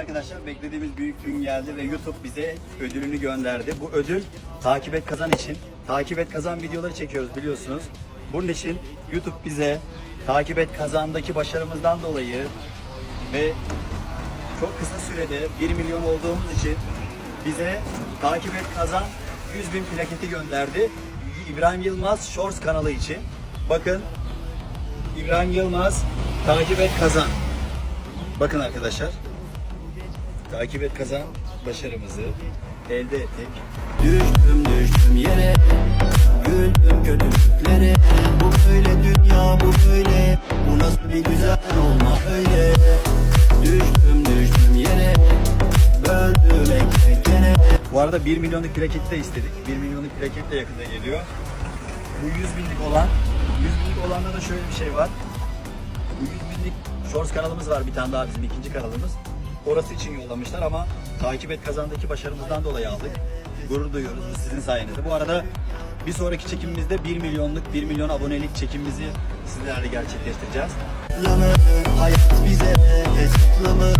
Arkadaşlar beklediğimiz büyük gün geldi ve YouTube bize ödülünü gönderdi. Bu ödül takip et kazan için. Takip et kazan videoları çekiyoruz biliyorsunuz. Bunun için YouTube bize takip et kazandaki başarımızdan dolayı ve çok kısa sürede 1 milyon olduğumuz için bize takip et kazan 100 bin plaketi gönderdi. İbrahim Yılmaz Shorts kanalı için. Bakın İbrahim Yılmaz takip et kazan. Bakın arkadaşlar. Takip et kazan başarımızı elde ettik. Düştüm düştüm yere Güldüm kötülüklere Bu böyle dünya bu böyle Bu nasıl bir güzel olma öyle Düştüm düştüm yere Böldüm ekmeklere Bu arada 1 milyonluk plaketi de istedik. 1 milyonluk plaket de yakında geliyor. Bu 100 binlik olan, 100 binlik olanda da şöyle bir şey var. Bu 100 binlik Shorts kanalımız var bir tane daha bizim ikinci kanalımız. Orası için yollamışlar ama takip et kazandaki başarımızdan dolayı aldık. Gurur duyuyoruz sizin sayenizde. Bu arada bir sonraki çekimimizde 1 milyonluk 1 milyon abonelik çekimimizi sizlerle gerçekleştireceğiz. Hayat bize hesaplı